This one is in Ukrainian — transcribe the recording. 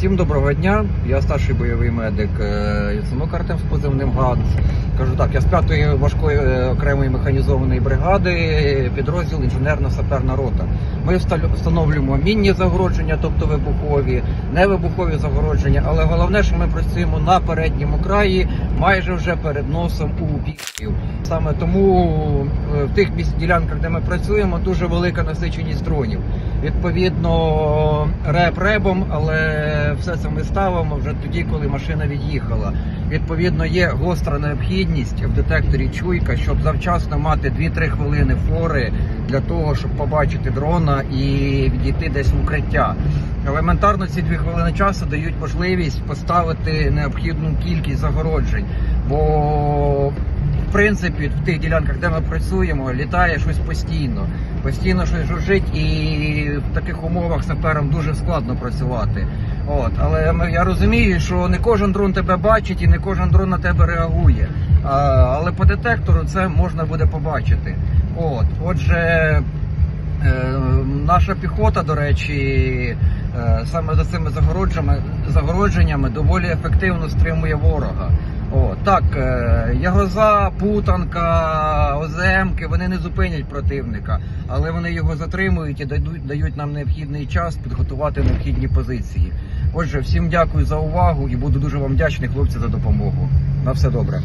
Всім доброго дня. Я старший бойовий медик е, Яценук Артем з позивним ГАД. Кажу так, я з п'ятої важкої е, окремої механізованої бригади, підрозділ інженерно-саперна рота. Ми встановлюємо мінні загородження, тобто вибухові, невибухові загородження, але головне, що ми працюємо на передньому краї, майже вже перед носом у бійців. Саме тому е, в тих місць ділянках, де ми працюємо, дуже велика насиченість дронів. Відповідно, реп ребом, але все це ми ставимо вже тоді, коли машина від'їхала. Відповідно, є гостра необхідність в детекторі чуйка, щоб завчасно мати 2-3 хвилини фори для того, щоб побачити дрона і відійти десь в укриття. Елементарно ці 2 хвилини часу дають можливість поставити необхідну кількість загороджень. Бо в принципі, в тих ділянках, де ми працюємо, літає щось постійно. Постійно щось жужжить, і в таких умовах саперам дуже складно працювати. От, але я розумію, що не кожен дрон тебе бачить і не кожен дрон на тебе реагує. А, але по детектору це можна буде побачити. От, отже, Е, Наша піхота, до речі, е, саме за цими загородженнями, загородженнями доволі ефективно стримує ворога. О, так, е, Ягоза, Путанка, Оземки вони не зупинять противника, але вони його затримують і дають, дають нам необхідний час підготувати необхідні позиції. Отже, всім дякую за увагу і буду дуже вам вдячний, хлопці, за допомогу. На все добре.